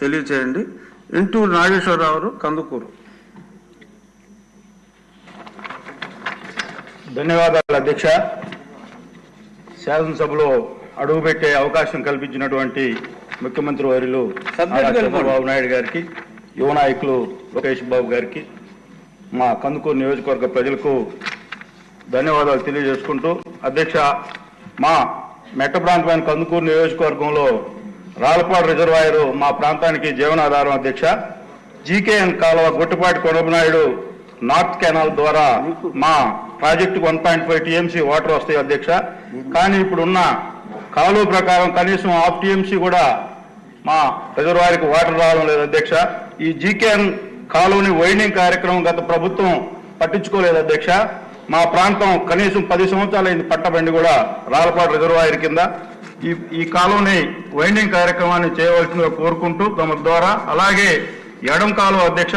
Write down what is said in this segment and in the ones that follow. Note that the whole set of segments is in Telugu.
తెలియచేయండి. ఇంటూరు నాగేశ్వరరావు కందుకూరు. ధన్యవాదాలు అధ్యక్ష. శాసనసభలో అడుగుపెట్టే అవకాశం కల్పించినటువంటి ముఖ్యమంత్రి వర్యులు నారా చంద్రబాబు నాయుడు గారికి యువ నాయకులు లోకేష్ బాబు గారికి మా కందుకూరు నియోజకవర్గ ప్రజలకు ధన్యవాదాలు తెలియజేసుకుంటూ అధ్యక్ష మా మెట్ట ప్రాంతమైన కందుకూరు నియోజకవర్గంలో రాలపాడు రిజర్వాయర్ మా ప్రాంతానికి జీవనాధారం అధ్యక్ష. జీకేఎన్ కాలువ గుట్టుపాటి కొడబనాయుడు నార్త్ కెనాల్ ద్వారా మా project one point five TMC water వస్తాయి అధ్యక్ష. కానీ ఇప్పుడున్న కాలువ ప్రకారం కనీసం హాఫ్ టీఎంసీ కూడా మా రిజర్వాయర్కి వాటర్ రావడం లేదు అధ్యక్ష. ఈ జీకేఎన్ కాలువని వైండింగ్ కార్యక్రమం గత ప్రభుత్వం పట్టించుకోలేదు అధ్యక్ష. మా ప్రాంతం కనీసం పది సంవత్సరాలైంది పట్టబండి కూడా రాలపాడు రిజర్వాయర్ కింద. ఈ ఈ కాలువని వైండింగ్ కార్యక్రమాన్ని చేయవలసిందిగా కోరుకుంటూ తమ ద్వారా అలాగే ఎడం కాలువ అధ్యక్ష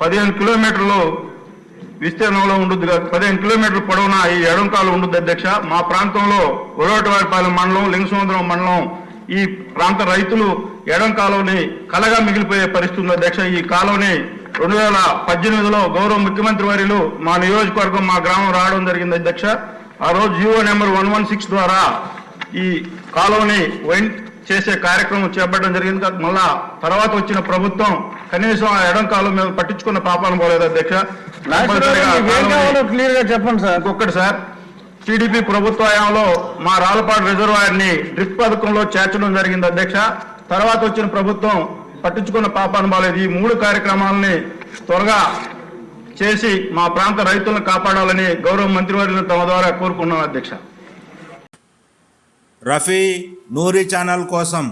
పదిహేను కిలోమీటర్లు విస్తీర్ణంలో ఉండదు పదిహేను కిలోమీటర్ల పొడవున ఈ ఎడం కాలువ ఉండదు అధ్యక్ష. మా ప్రాంతంలో ఒరవటివారిపాలెం మండలం లింగసముద్రం మండలం ఈ ప్రాంత రైతులు ఎడం కాలువని కలగా మిగిలిపోయే పరిస్థితి ఉంది అధ్యక్ష. ఈ కాలువని రెండు వేల పద్దెనిమిదిలో గౌరవ ముఖ్యమంత్రి వర్యులు మా నియోజకవర్గం మా గ్రామం రావడం జరిగింది అధ్యక్ష. ఆ రోజు G O number one one six ద్వారా ఈ కాలువని వైన్ చేసే కార్యక్రమం చేపట్టడం జరిగింది. మళ్ళా తర్వాత వచ్చిన ప్రభుత్వం కనీసం ఆ ఎడం కాలువ మీద పట్టించుకున్న పాపాలను పోలేదు అధ్యక్ష. క్లియర్గా చెప్పండి సార్. ఇంకొకటి సార్ టీడీపీ ప్రభుత్వ హయాంలో మా రాలపాడు రిజర్వాయర్ని డ్రిప్ పథకంలో చేర్చడం జరిగింది అధ్యక్ష. తర్వాత వచ్చిన ప్రభుత్వం పట్టించుకున్న పాపాను బాలేదు ఈ మూడు కార్యక్రమాలని త్వరగా చేసి మా ప్రాంత రైతులను కాపాడాలని గౌరవ మంత్రివర్యులను తమ ద్వారా కోరుకున్నాం అధ్యక్ష. రఫీ నూరి ఛానల్ కోసం